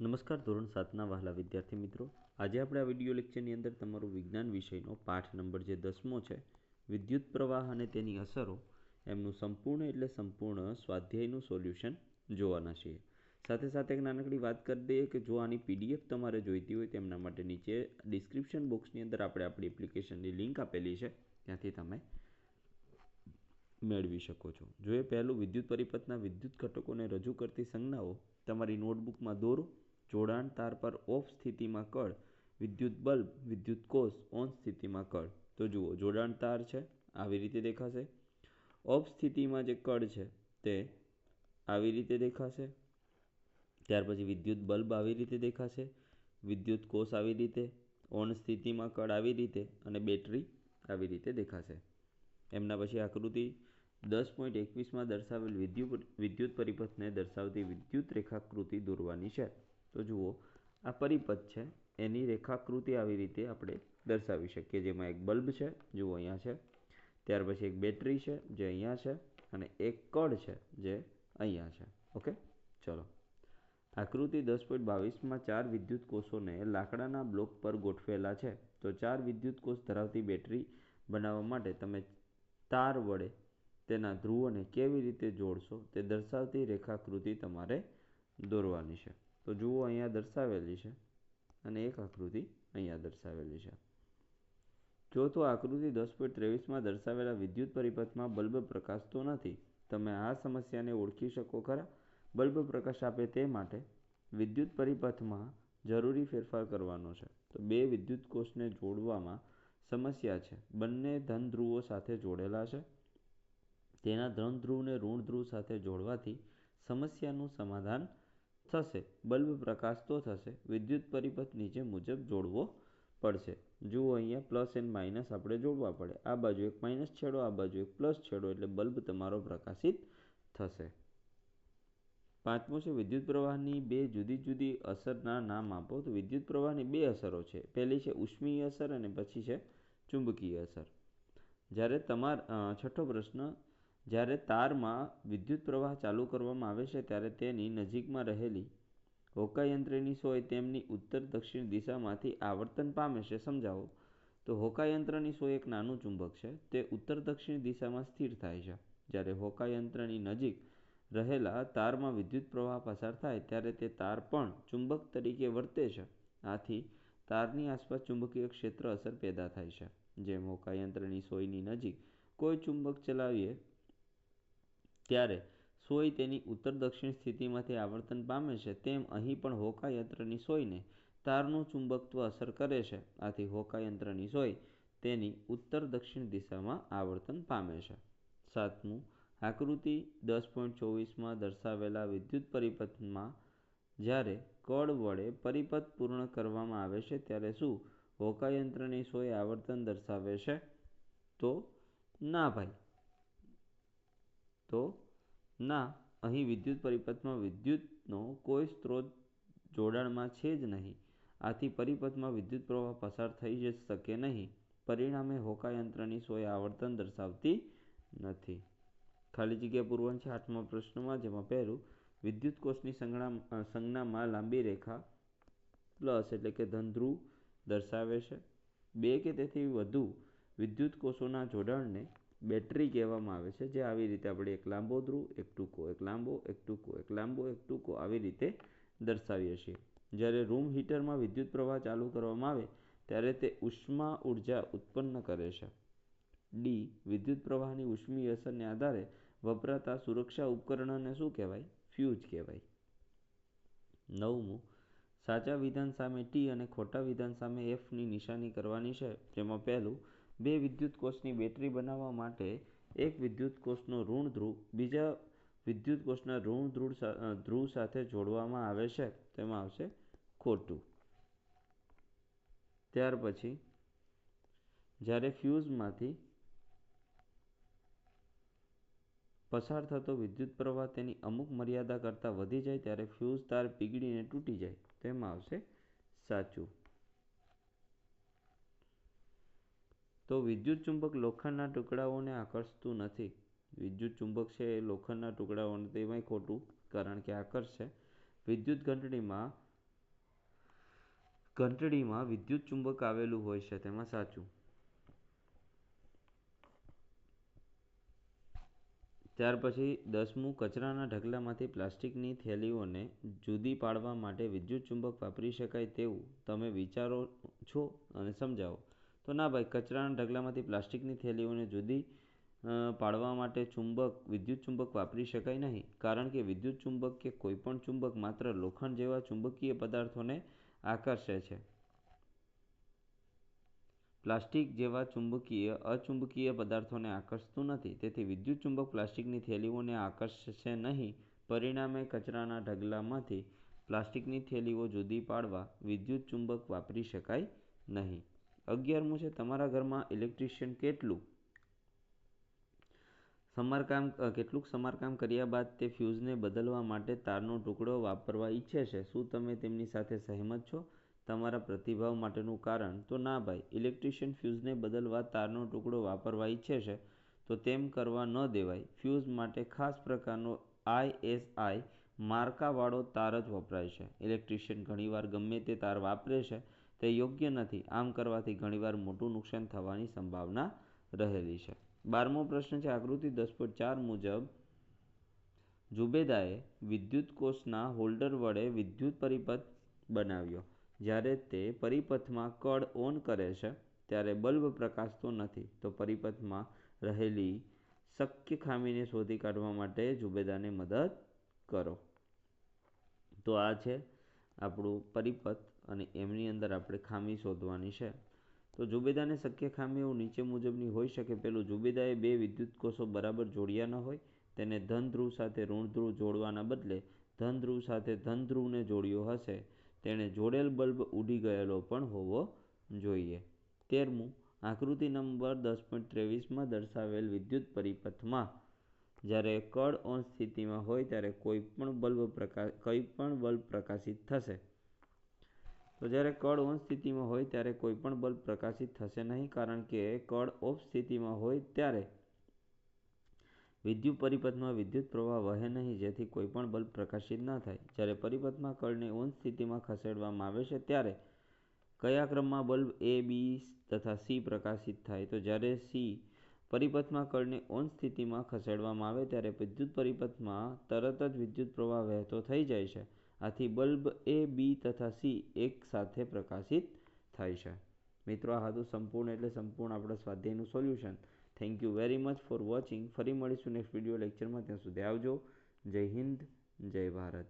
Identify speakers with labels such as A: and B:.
A: નમસ્કાર, ધોરણ સાતના વહાલા વિદ્યાર્થી મિત્રો. આજે આપણે આ વીડિયો લેક્ચરની અંદર તમારું વિજ્ઞાન વિષયનો પાઠ નંબર જે દસમો છે, વિદ્યુત પ્રવાહ અને તેની અસરો, એમનું સંપૂર્ણ એટલે સંપૂર્ણ સ્વાધ્યાયનું સોલ્યુશન જોવાના છીએ. સાથે સાથે એક નાનકડી વાત કરી દઈએ કે જો આની પીડીએફ તમારે જોઈતી હોય તેમના માટે નીચે ડિસ્ક્રિપ્શન બોક્સની અંદર આપણે આપણી એપ્લિકેશનની લિંક આપેલી છે. ત્યાંથી તમે મેળવી શકો છો. જો એ પહેલું વિદ્યુત પરિપથના વિદ્યુત ઘટકોને રજૂ કરતી સંજ્ઞાઓ તમારી નોટબુકમાં દોરો, જોડાણ તાર પર ઓફ સ્થિતિમાં કળ, વિદ્યુત બલ્બ, વિદ્યુત કોષ, ઓન સ્થિતિમાં કળ. તો જુઓ, જોડાણ તાર છે, આવી રીતે દેખાશે. ઓફ સ્થિતિમાં જે કળ છે તે આવી રીતે દેખાશે. ત્યાર પછી વિદ્યુત બલ્બ આવી રીતે દેખાશે, વિદ્યુત કોષ આવી રીતે, ઓન સ્થિતિમાં કળ આવી રીતે, અને બેટરી આવી રીતે દેખાશે. એમના પછી આકૃતિ દસ પોઈન્ટ એકવીસમાં દર્શાવેલ વિદ્યુત વિદ્યુત પરિપથને દર્શાવતી વિદ્યુત રેખાકૃતિ દોરવાની છે. તો જુઓ, આ પરિપથ છે. એની રેખાકૃતિ આવી રીતે આપણે દર્શાવી શકીએ. જેમાં એક બલ્બ છે, જુઓ અહીંયા છે. ત્યાર પછી એક બેટરી છે, જે અહીંયા છે, અને એક કળ છે, જે અહીંયા છે. ઓકે? ચલો. આકૃતિ દસ પોઈન્ટ બાવીસમાં ચાર વિદ્યુત કોષોને લાકડાના બ્લોક પર ગોઠવેલા છે. તો ચાર વિદ્યુત કોષ ધરાવતી બેટરી બનાવવા માટે તમે તાર વડે તેના ધ્રુવોને કેવી રીતે જોડશો તે દર્શાવતી રેખાકૃતિ તમારે દોરવાની છે. તો જુઓ અહીંયા દર્શાવેલી છે અને એક આકૃતિ અહીંયા દર્શાવેલી છે. તો આકૃતિ દસ પોઈન્ટ ત્રેવીસમાં દર્શાવેલા વિદ્યુત પરિપથમાં બલ્બ પ્રકાશતો નથી, તમે આ સમસ્યાને ઓળખી શકો ખરા. બલ્બ પ્રકાશ આપે તે માટે વિદ્યુત પરિપથમાં જરૂરી ફેરફાર કરવાનો છે. તો બે વિદ્યુત કોષને જોડવામાં સમસ્યા છે. બંને ધન ધ્રુવો સાથે જોડેલા છે. તેના ધન ધ્રુવને ઋણ ધ્રુવ સાથે જોડવાથી સમસ્યાનું સમાધાન થશે. બલ્બ પ્રકાશ તો થશે. વિદ્યુત પરિપથ નીચે મુજબ જોડવો પડશે. જુઓ અહીંયા પ્લસ એન્ડ માઇનસ આપણે જોડવા પડે. આ બાજુ એક માઇનસ છેડો, આ બાજુ એક પ્લસ છેડો એટલે બલ્બ તમારો પ્રકાશિત થશે. પાંચમો છે વિદ્યુત પ્રવાહની બે જુદી જુદી અસરના નામ આપો. તો વિદ્યુત પ્રવાહની બે અસરો છે. પહેલી છે ઉષ્મીય અસર અને પછી છે ચુંબકીય અસર. જ્યારે તમાર છઠ્ઠો પ્રશ્ન જ્યારે તારમાં વિદ્યુત પ્રવાહ ચાલુ કરવામાં આવે છે ત્યારે તેની નજીકમાં રહેલી હોકાયંત્રની સોય તેમની ઉત્તર દક્ષિણ દિશામાંથી આવર્તન પામે છે. સમજાવો. તો હોકાયંત્રની સોય એક નાનું ચુંબક છે. તે ઉત્તર દક્ષિણ દિશામાં સ્થિર થાય છે. જ્યારે હોકાયંત્રની નજીક રહેલા તારમાં વિદ્યુત પ્રવાહ પસાર થાય ત્યારે તે તાર પણ ચુંબક તરીકે વર્તે છે. આથી તારની આસપાસ ચુંબકીય ક્ષેત્ર અસર પેદા થાય છે. જેમ હોકાયંત્રની સોયની નજીક કોઈ ચુંબક ચલાવીએ ત્યારે સોય તેની ઉત્તર દક્ષિણ સ્થિતિમાંથી આવર્તન પામે છે, તેમ અહીં પણ હોકાયંત્રની સોયને તારનું ચુંબકત્વ અસર કરે છે. આથી હોકાયંત્રની સોય તેની ઉત્તર દક્ષિણ દિશામાં આવર્તન પામે છે. સાતમું, આકૃતિ દસ પોઈન્ટ ચોવીસમાં દર્શાવેલા વિદ્યુત પરિપથમાં જ્યારે કળ વડે પરિપથ પૂર્ણ કરવામાં આવે છે, ત્યારે શું હોકાયંત્રની સોય આવર્તન દર્શાવે છે? તો ના ભાઈ તો ના, અહીં વિદ્યુત પરિપથમાં વિદ્યુતનો કોઈ સ્ત્રોત જોડાણમાં છે જ નહીં. આથી પરિપથમાં વિદ્યુત પ્રવાહ પસાર થઈ જ શકે નહીં. પરિણામે હોકાયંત્રની સોય આવર્તન દર્શાવતી નથી. ખાલી જગ્યા પૂર્વન છે આઠમા પ્રશ્નમાં, જેમાં પહેલું, વિદ્યુત કોષની સંજ્ઞા સંજ્ઞામાં લાંબી રેખા પ્લસ એટલે કે ધનધ્રુવ દર્શાવે છે. બે કે તેથી વધુ વિદ્યુત કોષોના જોડાણને બેટરી કહેવામાં આવે છે, જે આવી રીતે આપણે એક લાંબો ધ્રુવ, એક ટૂંકો, એક લાંબો, એક ટૂંકો, એક લાંબો, એક ટૂંકો આવી રીતે દર્શાવીએ છીએ. જ્યારે રૂમ હીટરમાં વિદ્યુત પ્રવાહ ચાલુ કરવામાં આવે, ત્યારે તે ઉષ્મા ઊર્જા ઉત્પન્ન કરે છે. ડી વિદ્યુત પ્રવાહની ઉષ્મીય અસરને આધારે વપરાતા સુરક્ષા ઉપકરણોને શું કહેવાય? ફ્યુઝ કહેવાય. નવમું, સાચા વિધાન સામે ટી અને ખોટા વિધાન સામે એફની નિશાની કરવાની છે, જેમાં પહેલું બે વિદ્યુત કોષની બેટરી બનાવવા માટે એક વિદ્યુત કોષનો ઋણ ધ્રુવ, બીજા વિદ્યુત કોષના ઋણ ધ્રુવ ધ્રુવ સાથે જોડવામાં આવે છે. તેમાં આવશે ખોટું. ત્યાર પછી, જ્યારે ફ્યુઝમાંથી પસાર થતો વિદ્યુત પ્રવાહ તેની અમુક મર્યાદા કરતાં વધી જાય, ત્યારે ફ્યુઝ તાર પીગળીને તૂટી જાય. તેમાં આવશે સાચું. તો વિદ્યુત ચુંબક લોખંડના ટુકડાઓને આકર્ષતું નથી. વિદ્યુત ચુંબક છે એ લોખંડના ટુકડાઓને તેમાંય ખોટું, કારણ કે આકર્ષે. વિદ્યુત ઘંટડીમાં ઘંટડીમાં વિદ્યુત ચુંબક આવેલું હોય છે, તેમાં સાચું. ત્યાર પછી દસમું, કચરાના ઢગલામાંથી પ્લાસ્ટિકની થેલીઓને જુદી પાડવા માટે વિદ્યુત ચુંબક વાપરી શકાય તેવું. તમે વિચારો છો અને સમજાવો. તો ના ભાઈ, કચરાના ઢગલામાંથી પ્લાસ્ટિકની થેલીઓને જુદી પાડવા માટે ચુંબક, વિદ્યુત ચુંબક વાપરી શકાય નહીં. કારણ કે વિદ્યુત ચુંબક કે કોઈપણ ચુંબક માત્ર લોખંડ જેવા ચુંબકીય પદાર્થોને આકર્ષે છે. પ્લાસ્ટિક જેવા ચુંબકીય, અચુંબકીય પદાર્થોને આકર્ષતું નથી. તેથી વિદ્યુત ચુંબક પ્લાસ્ટિકની થેલીઓને આકર્ષશે નહીં. પરિણામે કચરાના ઢગલામાંથી પ્લાસ્ટિકની થેલીઓ જુદી પાડવા વિદ્યુત ચુંબક વાપરી શકાય નહીં. અગિયારમું છે, તમારા ઘરમાં ઇલેક્ટ્રિશિયન કેટલું? સમારકામ કેટલુંક સમારકામ કર્યા બાદ તે ફ્યુઝને બદલવા માટે તારનો ટુકડો વાપરવા ઈચ્છે છે. શું તમે તેમની સાથે સહેમત છો? તમારા પ્રતિભાવ માટેનું કારણ? તો ના ભાઈ ઇલેક્ટ્રિશિયન ફ્યુઝને બદલવા તારનો ટુકડો વાપરવા ઈચ્છે છે, તો તેમ કરવા ન દેવાય. ફ્યુઝ માટે ખાસ પ્રકારનો આઈએસઆઈ માર્કાવાળો તાર જ વપરાય છે. ઇલેક્ટ્રિશિયન ઘણીવાર ગમે તે તાર વાપરે છે તે યોગ્ય નથી. આમ કરવાથી ઘણીવાર મોટું નુકસાન થવાની સંભાવના રહેલી છે. બારમો પ્રશ્ન છે, આકૃતિ દસ પોઈન્ટ ચાર મુજબ જુબેદાએ વિદ્યુત કોષના હોલ્ડર વડે વિદ્યુત પરિપથ બનાવ્યો. જ્યારે તે પરિપથમાં કળ ઓન કરે છે, ત્યારે બલ્બ પ્રકાશતો નથી. તો પરિપથમાં રહેલી શક્ય ખામીને શોધી કાઢવા માટે જુબેદાને મદદ કરો. તો આ છે આપણું પરિપથ અને એમની અંદર આપણે ખામી શોધવાની છે. તો જુબેદાને શક્ય ખામીઓ નીચે મુજબની હોઈ શકે. પેલું જુબેદાએ બે વિદ્યુત કોષો બરાબર જોડ્યા ન હોય, તેને ધન ધ્રુવ સાથે ઋણ ધ્રુવ જોડવાના બદલે ધન ધ્રુવ સાથે ધન ધ્રુવને જોડ્યો હશે. તેણે જોડેલ બલ્બ ઉડી ગયેલો પણ હોવો જોઈએ. તેરમું, આકૃતિ નંબર દસ પોઈન્ટ ત્રેવીસમાં દર્શાવેલ વિદ્યુત પરિપથમાં જ્યારે કળ ઓન સ્થિતિમાં હોય ત્યારે કોઈ પણ બલ્બ પ્રકાશ કંઈ પણ બલ્બ પ્રકાશિત થશે. તો જ્યારે કળ ઓન સ્થિતિમાં હોય ત્યારે કોઈ પણ બલ્બ પ્રકાશિત થશે નહીં કારણ કે કળ ઓફ સ્થિતિમાં હોય ત્યારે વિદ્યુત પરિપથમાં વિદ્યુત પ્રવાહ વહે નહીં જેથી કોઈ પણ બલ્બ પ્રકાશિત ન થાય. જ્યારે પરિપથમાં કળને ઓન સ્થિતિમાં ખસેડવામાં આવે છે ત્યારે કયા ક્રમમાં બલ્બ એ બી તથા સી પ્રકાશિત થાય? તો જ્યારે સી પરિપથમાં કળને ઓન સ્થિતિમાં ખસેડવામાં આવે ત્યારે વિદ્યુત પરિપથમાં તરત જ વિદ્યુત પ્રવાહ વહેતો થઈ જાય છે. આથી બલ્બ એ, બી તથા સી એક સાથે પ્રકાશિત થાય છે. મિત્રો, આ હતું સંપૂર્ણ એટલે સંપૂર્ણ આપણા સ્વાધ્યાયનું solution. Thank you very much for watching ફરી મળીશું નેક્સ્ટ વીડિયો લેક્ચરમાં ત્યાં સુધી આવજો. જય હિન્દ, જય ભારત.